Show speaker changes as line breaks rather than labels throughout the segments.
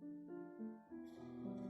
Thank you.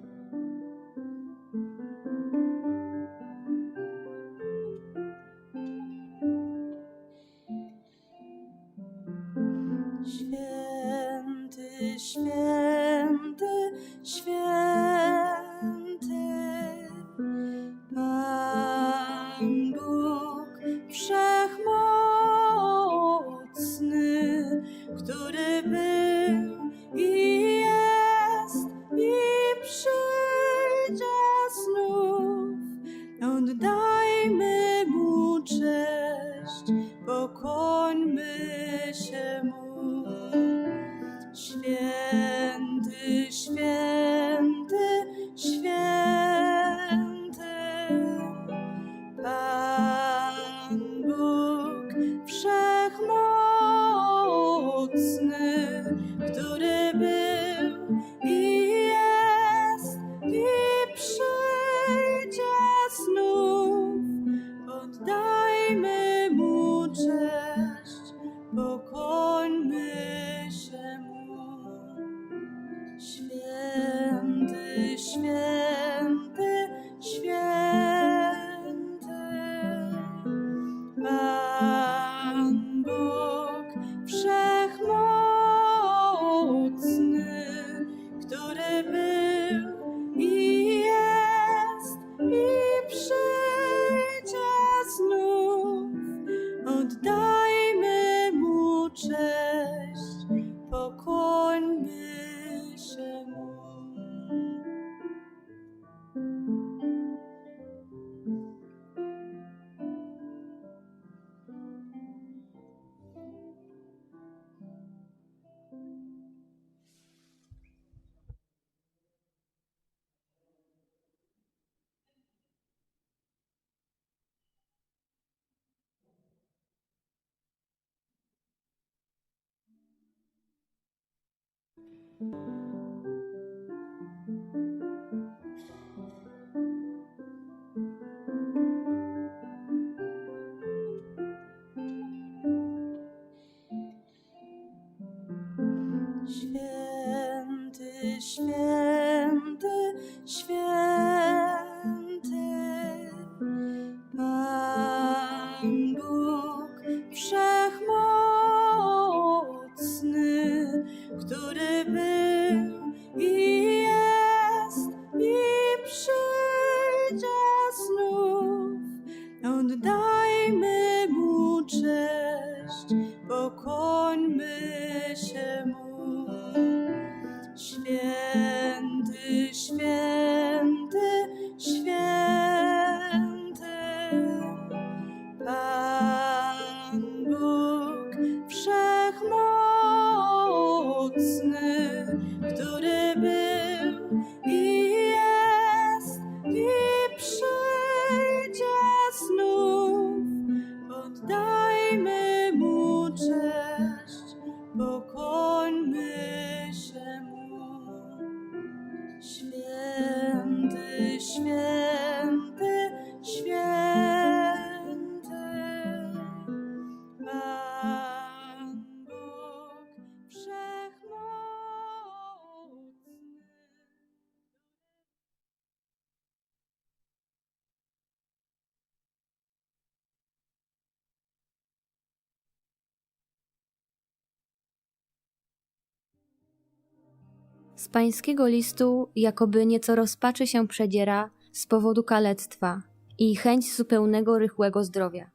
Z pańskiego listu jakoby nieco rozpaczy się przedziera z powodu kalectwa i chęć zupełnego rychłego zdrowia.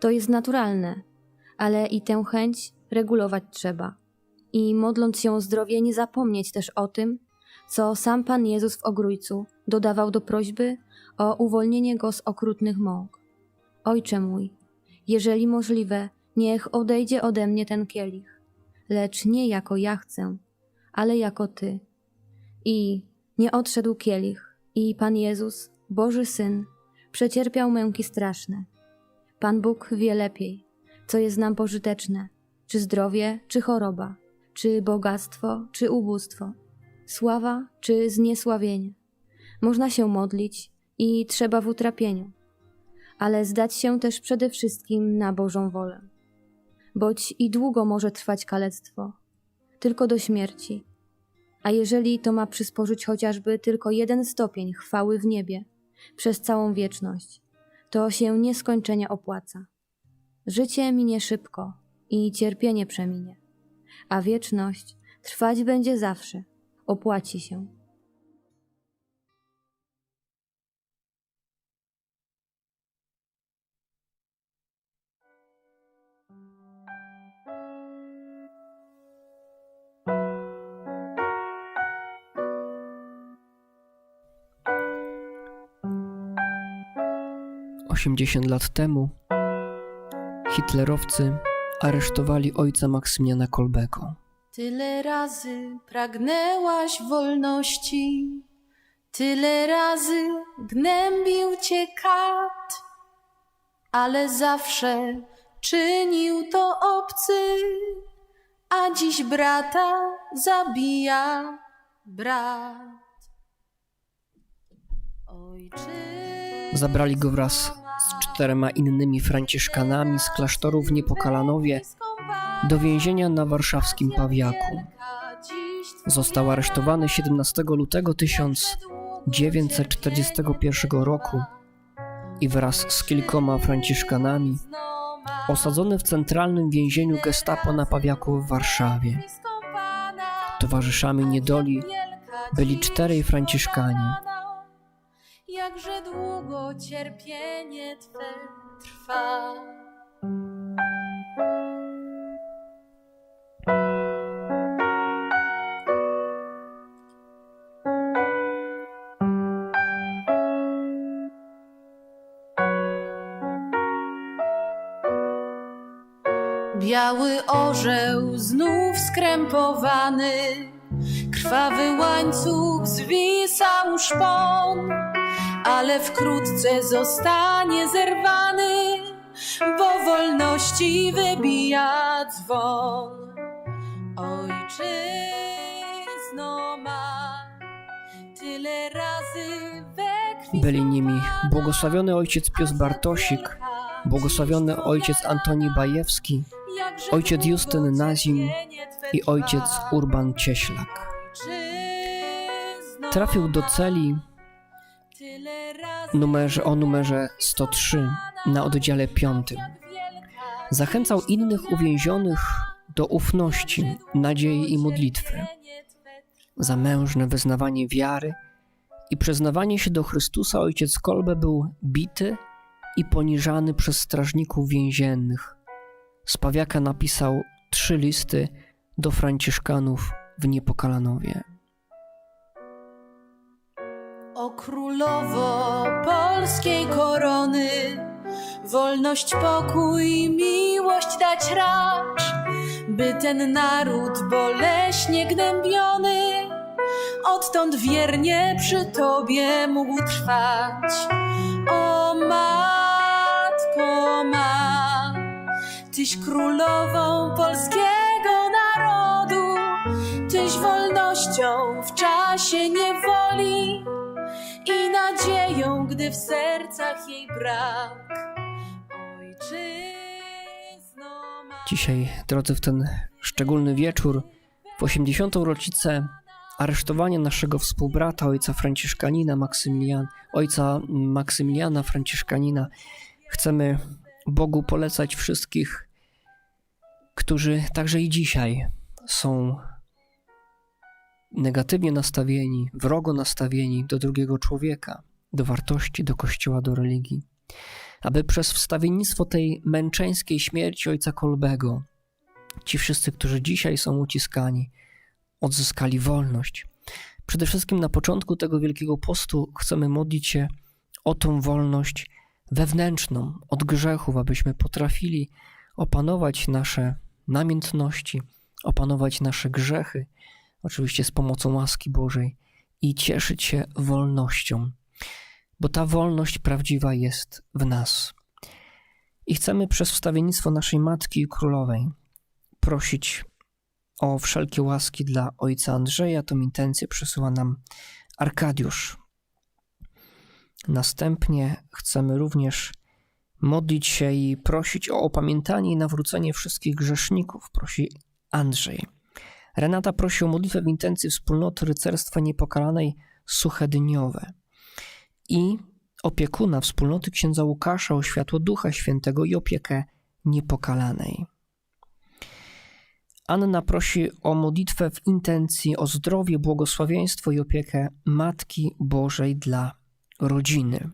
To jest naturalne, ale i tę chęć regulować trzeba. I modląc się o zdrowie, nie zapomnieć też o tym, co sam Pan Jezus w ogrójcu dodawał do prośby o uwolnienie go z okrutnych mąk. Ojcze mój, jeżeli możliwe, niech odejdzie ode mnie ten kielich, lecz nie jako ja chcę, ale jako Ty. I nie odszedł kielich, i Pan Jezus, Boży Syn, przecierpiał męki straszne. Pan Bóg wie lepiej, co jest nam pożyteczne, czy zdrowie, czy choroba, czy bogactwo, czy ubóstwo, sława, czy zniesławienie. Można się modlić i trzeba w utrapieniu, ale zdać się też przede wszystkim na Bożą wolę. Boć i długo może trwać kalectwo, tylko do śmierci, A jeżeli to ma przysporzyć chociażby tylko jeden stopień chwały w niebie przez całą wieczność, to się nieskończenie opłaca. Życie minie szybko i cierpienie przeminie, a wieczność trwać będzie zawsze, opłaci się.
Osiemdziesiąt lat temu hitlerowcy aresztowali ojca Maksymiliana Kolbego.
Tyle razy pragnęłaś wolności, tyle razy gnębił cię kat, ale zawsze czynił to obcy, a dziś brata zabija brat.
Zabrali go wraz z czterema innymi franciszkanami z klasztoru w Niepokalanowie do więzienia na warszawskim Pawiaku. Został aresztowany 17 lutego 1941 roku i wraz z kilkoma franciszkanami osadzony w centralnym więzieniu gestapo na Pawiaku w Warszawie. Towarzyszami niedoli byli czterej franciszkani.
Jakże długo cierpienie Twe trwa. Biały orzeł znów skrępowany, krwawy łańcuch zwisał szpon, ale wkrótce zostanie zerwany, bo wolności wybija dzwon. Ojczyzno ma tyle razy we krwi
Byli nimi błogosławiony ojciec Pius Bartosik, błogosławiony ojciec Antoni Bajewski ojciec Justyn Nazim i ojciec. Urban Cieślak. Trafił do celi numerze, o numerze 103 na oddziale 5.
jak wielka
Zachęcał innych uwięzionych do ufności, nadziei i modlitwy, za mężne wyznawanie wiary i przyznawanie się do Chrystusa ojciec Kolbe był bity i poniżany przez strażników więziennych. Z Pawiaka napisał trzy listy do franciszkanów w Niepokalanowie.
Królowo polskiej korony, wolność, pokój, miłość dać racz, by ten naród boleśnie gnębiony odtąd wiernie przy Tobie mógł trwać. O matko ma, Tyś królową polskiego narodu, Tyś wolnością w czasie niewoli i nadzieją, gdy w sercach jej brak. Ojczyzno ma...
Dzisiaj, drodzy, w ten szczególny wieczór, w 80. rocznicę aresztowania naszego współbrata, ojca Franciszkanina Maksymilian, ojca Maksymiliana Franciszkanina, chcemy Bogu polecać wszystkich, którzy także i dzisiaj są negatywnie nastawieni, wrogo nastawieni do drugiego człowieka, do wartości, do kościoła, do religii. Aby przez wstawiennictwo tej męczeńskiej śmierci ojca Kolbego, ci wszyscy, którzy dzisiaj są uciskani, odzyskali wolność. Przede wszystkim na początku tego Wielkiego Postu chcemy modlić się o tą wolność wewnętrzną od grzechów, abyśmy potrafili opanować nasze namiętności, opanować nasze grzechy, oczywiście z pomocą łaski Bożej i cieszyć się wolnością, bo ta wolność prawdziwa jest w nas. I chcemy przez wstawiennictwo naszej Matki Królowej prosić o wszelkie łaski dla ojca Andrzeja. Tą intencję przesyła nam Arkadiusz. Następnie chcemy również modlić się i prosić o opamiętanie i nawrócenie wszystkich grzeszników, prosi Andrzej. Renata prosi o modlitwę w intencji wspólnoty rycerstwa niepokalanej suche dniowe i opiekuna wspólnoty księdza Łukasza o światło Ducha Świętego i opiekę niepokalanej. Anna prosi o modlitwę w intencji o zdrowie, błogosławieństwo i opiekę Matki Bożej dla rodziny.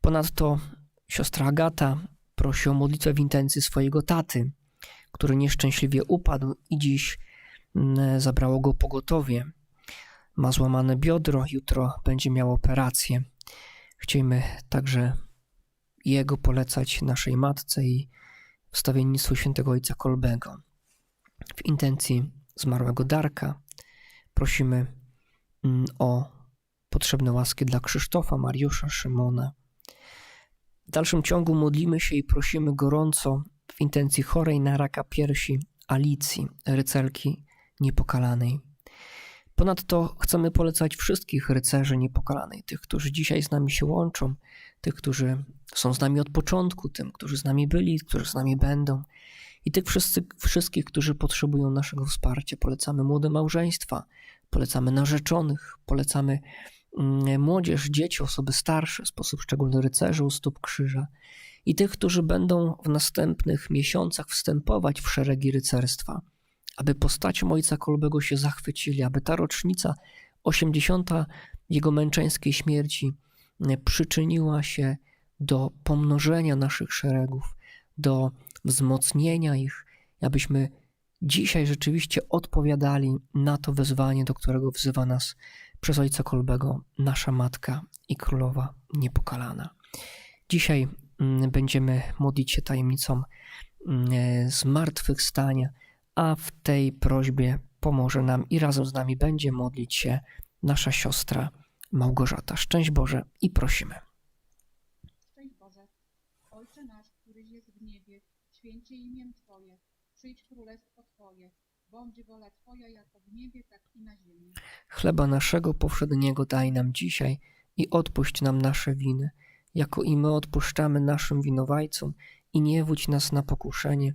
Ponadto siostra Agata prosi o modlitwę w intencji swojego taty, który nieszczęśliwie upadł i dziś zabrało go pogotowie. Ma złamane biodro, jutro będzie miał operację. Chcielibyśmy także jego polecać naszej matce i wstawiennictwu świętego ojca Kolbego. W intencji zmarłego Darka prosimy mm, o potrzebne łaski dla Krzysztofa, Mariusza, Szymona. W dalszym ciągu modlimy się i prosimy gorąco w intencji chorej na raka piersi Alicji, rycerki niepokalanej. Ponadto chcemy polecać wszystkich rycerzy niepokalanej, tych, którzy dzisiaj z nami się łączą, tych, którzy są z nami od początku, tym, którzy z nami byli, którzy z nami będą i tych wszyscy, wszystkich, którzy potrzebują naszego wsparcia. Polecamy młode małżeństwa, polecamy narzeczonych, polecamy mm, młodzież, dzieci, osoby starsze, w sposób szczególny rycerzy u stóp krzyża i tych, którzy będą w następnych miesiącach wstępować w szeregi rycerstwa, aby postacią ojca Kolbego się zachwycili, aby ta rocznica 80. jego męczeńskiej śmierci mm, przyczyniła się do pomnożenia naszych szeregów, do wzmocnienia ich, abyśmy dzisiaj rzeczywiście odpowiadali na to wezwanie, do którego wzywa nas przez Ojca Kolbego nasza Matka i Królowa Niepokalana. Dzisiaj mm, będziemy modlić się tajemnicą mm, zmartwychwstania, a w tej prośbie pomoże nam i razem z nami będzie modlić się nasza siostra Małgorzata. Szczęść Boże i prosimy.
Szczęść Boże, Ojcze nasz, któryś jest w niebie, święcie imię Twoje, przyjdź królestwo Twoje, bądź wola Twoja jako w niebie, tak i na ziemi.
Chleba naszego powszedniego daj nam dzisiaj i odpuść nam nasze winy, jako i my odpuszczamy naszym winowajcom i nie wódź nas na pokuszenie,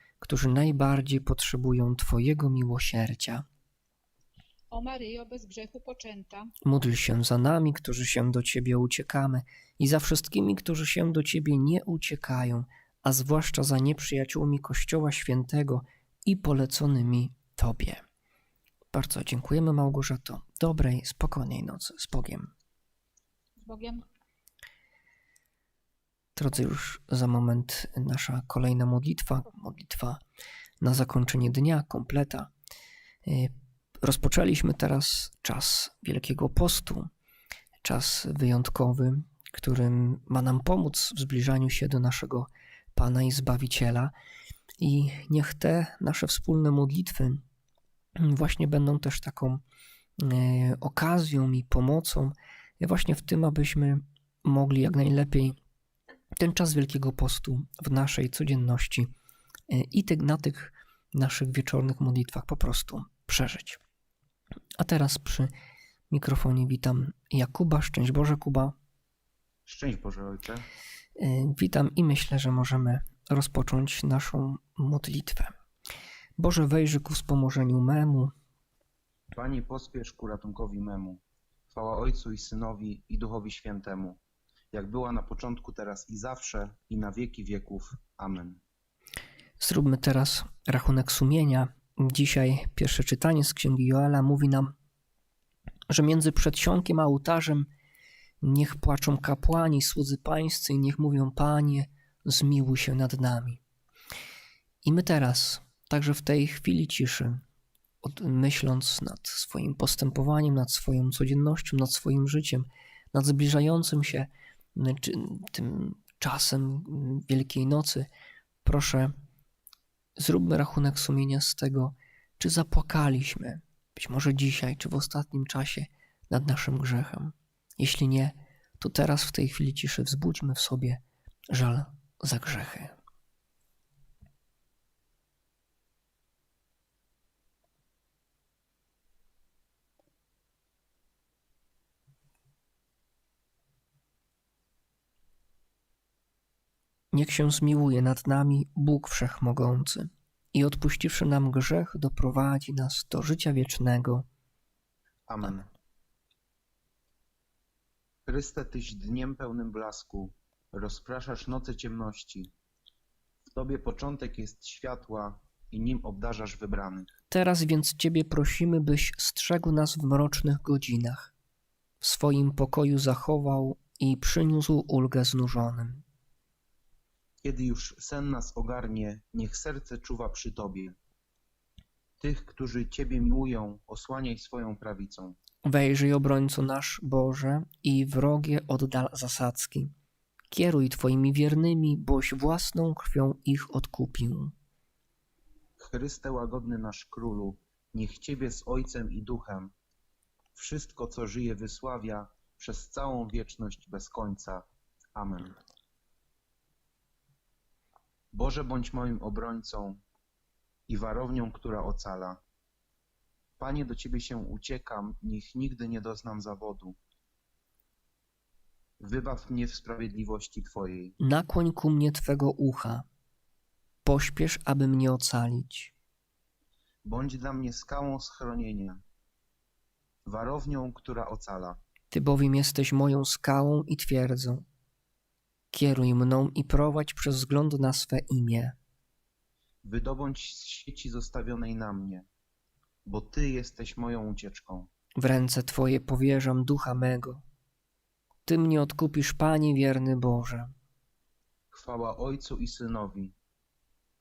którzy najbardziej potrzebują Twojego miłosierdzia.
o Maryjo bez grzechu poczęta,
Módl się za nami, którzy się do Ciebie uciekamy i za wszystkimi, którzy się do Ciebie nie uciekają, a zwłaszcza za nieprzyjaciółmi Kościoła Świętego i poleconymi Tobie. Bardzo dziękujemy Małgorzato. Dobrej, spokojnej nocy. Z Bogiem.
z Bogiem.
Drodzy, już za moment nasza kolejna modlitwa, modlitwa na zakończenie dnia, kompleta. Y, Rozpoczęliśmy teraz czas Wielkiego Postu, czas wyjątkowy, którym ma nam pomóc w zbliżaniu się do naszego Pana i Zbawiciela. I niech te nasze wspólne modlitwy właśnie będą też taką y, okazją i pomocą właśnie w tym, abyśmy mogli jak najlepiej ten czas Wielkiego Postu w naszej codzienności e, i ty, na tych naszych wieczornych modlitwach po prostu przeżyć. A teraz przy mikrofonie witam Jakuba. Szczęść Boże, Kuba.
Szczęść Boże Ojcze.
E, Witam i myślę, że możemy rozpocząć naszą modlitwę. Boże, wejrzy ku wspomożeniu memu,
Panie, pospiesz ku ratunkowi memu. Chwała Ojcu i Synowi i Duchowi Świętemu, jak była na początku, teraz i zawsze, i na wieki wieków. Amen.
Zróbmy teraz rachunek sumienia. Dzisiaj pierwsze czytanie z Księgi Joela mówi nam, że między przedsionkiem a ołtarzem niech płaczą kapłani, słudzy pańscy i niech mówią, Panie, zmiłuj się nad nami. I my teraz, także w tej chwili ciszy, myśląc nad swoim postępowaniem, nad swoją codziennością, nad swoim życiem, nad zbliżającym się tym czasem m, Wielkiej Nocy, proszę, zróbmy rachunek sumienia z tego, czy zapłakaliśmy, być może dzisiaj, czy w ostatnim czasie, nad naszym grzechem. Jeśli nie, to teraz w tej chwili ciszy wzbudźmy w sobie żal za grzechy. Niech się zmiłuje nad nami Bóg Wszechmogący i odpuściwszy nam grzech, doprowadzi nas do życia wiecznego.
Amen. Chryste, Tyś dniem pełnym blasku, rozpraszasz noce ciemności. W Tobie początek jest światła i nim obdarzasz wybranych.
Teraz więc Ciebie prosimy, byś strzegł nas w mrocznych godzinach, w swoim pokoju zachował i przyniósł ulgę znużonym.
Kiedy już sen nas ogarnie, niech serce czuwa przy Tobie. Tych, którzy Ciebie miłują, osłaniaj swoją prawicą.
Wejrzyj, obrońco nasz Boże, i wrogie oddal zasadzki. Kieruj Twoimi wiernymi, boś własną krwią ich odkupił.
Chryste łagodny nasz królu, niech Ciebie z Ojcem i Duchem wszystko, co żyje, wysławia przez całą wieczność bez końca. Amen. Boże, bądź moim obrońcą i warownią, która ocala. Panie, do Ciebie się uciekam, niech nigdy nie doznam zawodu. Wybaw mnie w sprawiedliwości Twojej.
Nakłoń ku mnie Twego ucha. Pośpiesz, aby mnie ocalić.
Bądź dla mnie skałą schronienia, warownią, która ocala.
Ty bowiem jesteś moją skałą i twierdzą. Kieruj mną i prowadź przez wzgląd na swe imię.
Wydobądź z sieci zostawionej na mnie, bo Ty jesteś moją ucieczką.
W ręce Twoje powierzam ducha mego. Ty mnie odkupisz, Panie wierny Boże.
Chwała Ojcu i Synowi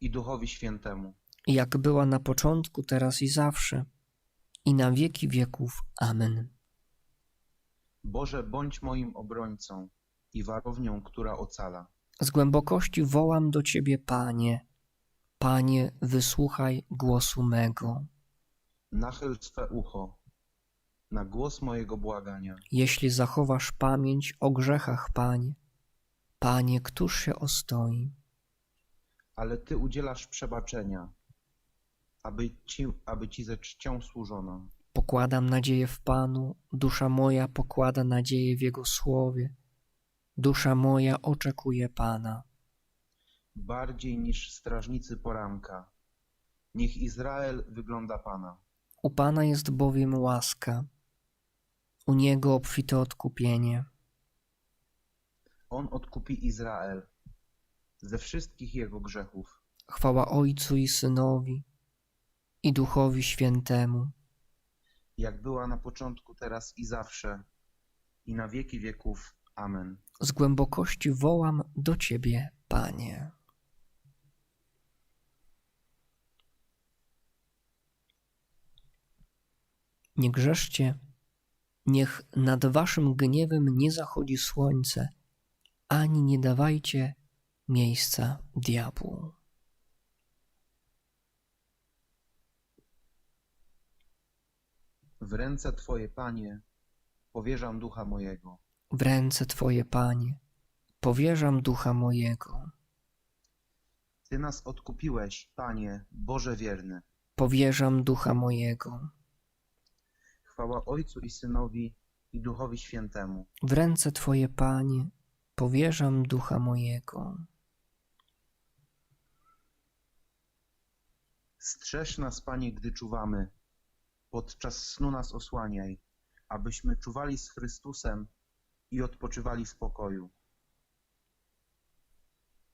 i Duchowi Świętemu,
Jak była na początku, teraz i zawsze, i na wieki wieków. Amen.
Boże, bądź moim obrońcą i warownią, która ocala.
Z głębokości wołam do Ciebie, Panie. Panie, wysłuchaj głosu mego.
Nachyl swe ucho na głos mojego błagania.
Jeśli zachowasz pamięć o grzechach, Panie, Panie, któż się ostoi?
ale Ty udzielasz przebaczenia, aby Ci, aby ci ze czcią służono.
Pokładam nadzieję w Panu, dusza moja pokłada nadzieję w Jego słowie. Dusza moja oczekuje Pana.
Bardziej niż strażnicy poranka. Niech Izrael wygląda Pana.
U Pana jest bowiem łaska, u Niego obfite odkupienie.
On odkupi Izrael ze wszystkich jego grzechów.
Chwała Ojcu i Synowi i Duchowi Świętemu,
jak była na początku, teraz i zawsze, i na wieki wieków. Amen.
Z głębokości wołam do Ciebie, Panie. Nie grzeszcie, niech nad Waszym gniewem nie zachodzi słońce, ani nie dawajcie miejsca diabłu.
W ręce Twoje, Panie, powierzam ducha mojego.
W ręce Twoje, Panie, powierzam ducha mojego.
Ty nas odkupiłeś, Panie, Boże wierny.
Powierzam ducha mojego.
Chwała Ojcu i Synowi i Duchowi Świętemu.
W ręce Twoje, Panie, powierzam ducha mojego.
Strzeż nas, Panie, gdy czuwamy. Podczas snu nas osłaniaj, abyśmy czuwali z Chrystusem i odpoczywali w pokoju.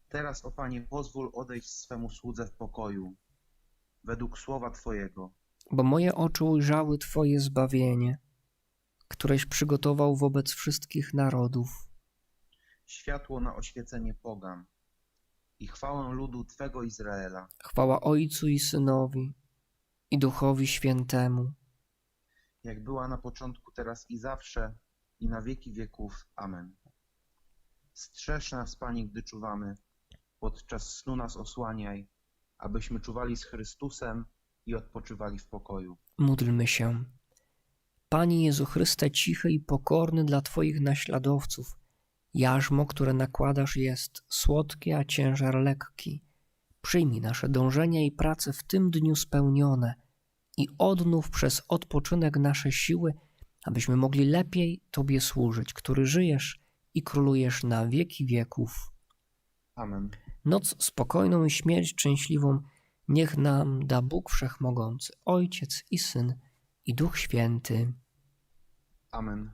Teraz, o Panie, pozwól odejść swemu słudze w pokoju, według słowa Twojego.
Bo moje oczy ujrzały Twoje zbawienie, któreś przygotował wobec wszystkich narodów,
światło na oświecenie pogan i chwałę ludu Twego Izraela.
chwała Ojcu i Synowi i Duchowi Świętemu,
jak była na początku, teraz i zawsze, i na wieki wieków. Amen. Strzeż nas, Panie, gdy czuwamy, podczas snu nas osłaniaj, abyśmy czuwali z Chrystusem i odpoczywali w pokoju.
módlmy się. Panie Jezu Chryste, cichy i pokorny dla Twoich naśladowców, jarzmo, które nakładasz, jest słodkie, a ciężar lekki. Przyjmij nasze dążenia i prace w tym dniu spełnione i odnów przez odpoczynek nasze siły, abyśmy mogli lepiej Tobie służyć, który żyjesz i królujesz na wieki wieków.
Amen.
Noc spokojną i śmierć szczęśliwą niech nam da Bóg Wszechmogący, Ojciec i Syn i Duch Święty.
Amen.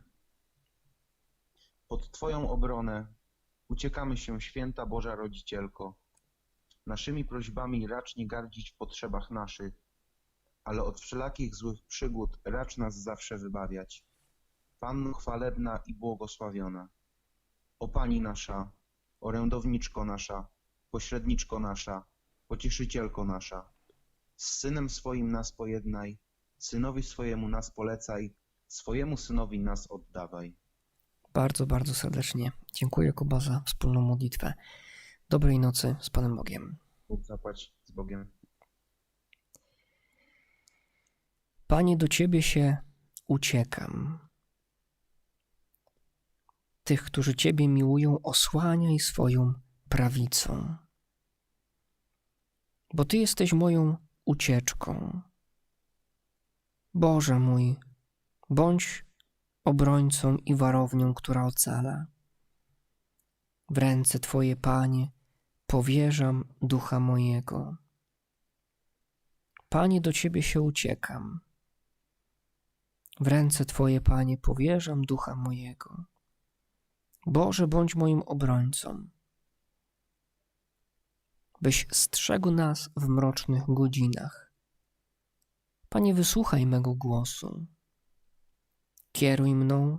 Pod Twoją obronę uciekamy się, święta Boża Rodzicielko. Naszymi prośbami racz nie gardzić w potrzebach naszych, ale od wszelakich złych przygód racz nas zawsze wybawiać. Panno chwalebna i błogosławiona. O Pani nasza, orędowniczko nasza, pośredniczko nasza, pocieszycielko nasza. Z Synem swoim nas pojednaj, Synowi swojemu nas polecaj, swojemu Synowi nas oddawaj.
Bardzo, bardzo serdecznie dziękuję Kuba za wspólną modlitwę. Dobrej nocy z Panem Bogiem.
Bóg zapłać z Bogiem.
Panie, do Ciebie się uciekam. Tych, którzy Ciebie miłują, osłaniaj swoją prawicą. Bo Ty jesteś moją ucieczką. Boże mój, bądź obrońcą i warownią, która ocala. W ręce Twoje, Panie, powierzam ducha mojego. Panie, do Ciebie się uciekam. W ręce Twoje, Panie, powierzam ducha mojego. Boże, bądź moim obrońcą, byś strzegł nas w mrocznych godzinach. Panie, wysłuchaj mego głosu. Kieruj mną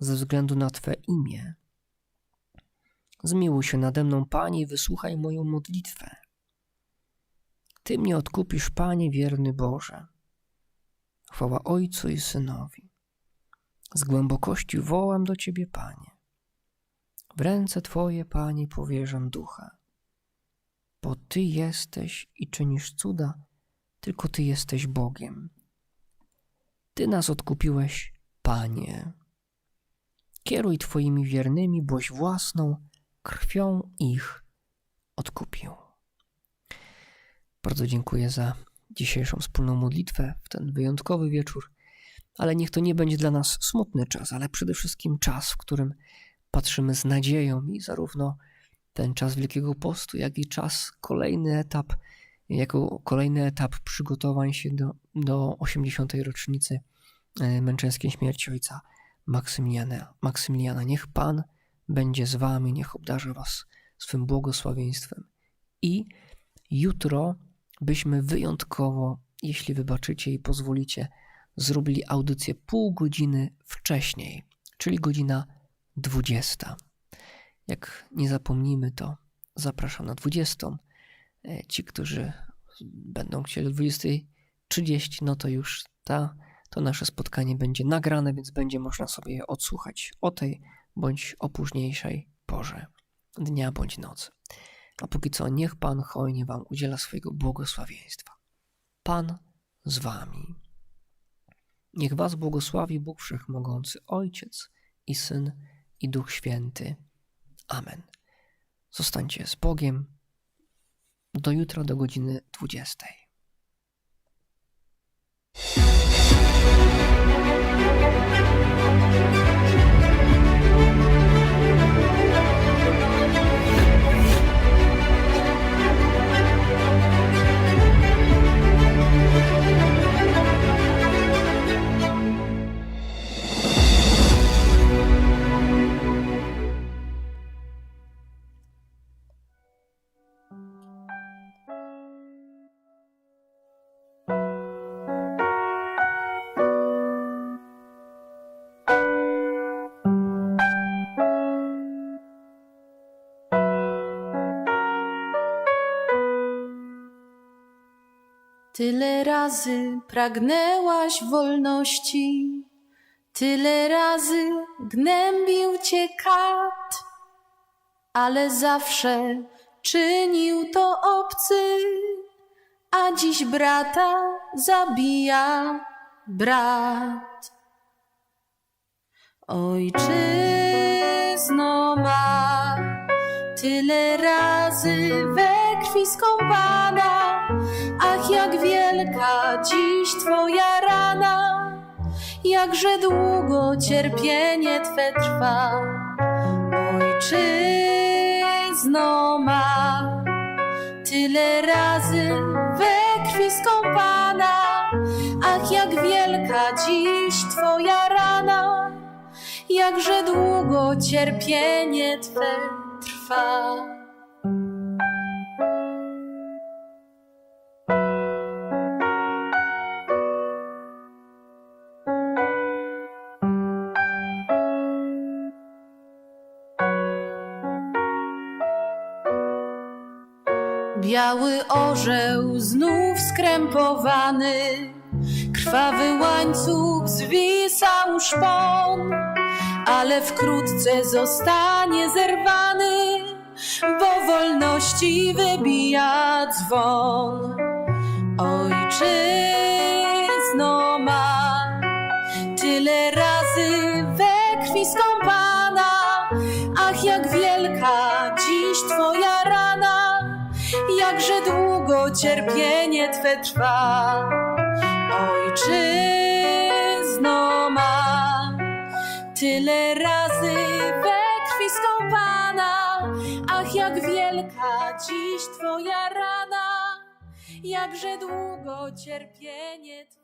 ze względu na Twe imię. Zmiłuj się nade mną, Panie, i wysłuchaj moją modlitwę. Ty mnie odkupisz, Panie, wierny Boże. Chwała Ojcu i Synowi. Z głębokości wołam do Ciebie, Panie. W ręce Twoje, Panie, powierzam ducha. Bo Ty jesteś i czynisz cuda, tylko Ty jesteś Bogiem. Ty nas odkupiłeś, Panie. Kieruj Twoimi wiernymi, boś własną krwią ich odkupił. Bardzo dziękuję za dzisiejszą wspólną modlitwę w ten wyjątkowy wieczór, ale niech to nie będzie dla nas smutny czas, ale przede wszystkim czas, w którym patrzymy z nadzieją i zarówno ten czas Wielkiego Postu, jak i czas, kolejny etap, jako kolejny etap przygotowań się do, do 80. rocznicy e, męczeńskiej śmierci ojca Maksymiliana. Maksymiliana. Niech Pan będzie z wami, niech obdarza was swym błogosławieństwem. I jutro byśmy wyjątkowo, jeśli wybaczycie i pozwolicie, zrobili audycję pół godziny wcześniej, czyli godzina 20. Jak nie zapomnimy, to zapraszam na 20. E, Ci, którzy będą chcieli o 20.30, no to już ta, to nasze spotkanie będzie nagrane, więc będzie można sobie je odsłuchać o tej bądź o późniejszej porze dnia bądź nocy. A póki co, niech Pan hojnie Wam udziela swojego błogosławieństwa. Pan z Wami. Niech Was błogosławi Bóg Wszechmogący, Ojciec i Syn i Duch Święty. Amen. Zostańcie z Bogiem. Do jutra do godziny 20.
Tyle razy pragnęłaś wolności, tyle razy gnębił cię kat, ale zawsze czynił to obcy, a dziś brata zabija brat. Ojczyzno ma tyle razy we krwi skąpana, ach jak wielka dziś twoja rana, jakże długo cierpienie twe trwa. Ojczyzno ma tyle razy we krwi skąpana, ach jak wielka dziś twoja rana, jakże długo cierpienie twe trwa. Biały orzeł znów skrępowany, krwawy łańcuch zwisał szpon, ale wkrótce zostanie zerwany, bo wolności wybija dzwon. Ojczyzno cierpienie twe trwa. Ojczyzno ma tyle razy we krwi skąpana, ach jak wielka dziś twoja rana, jakże długo cierpienie twe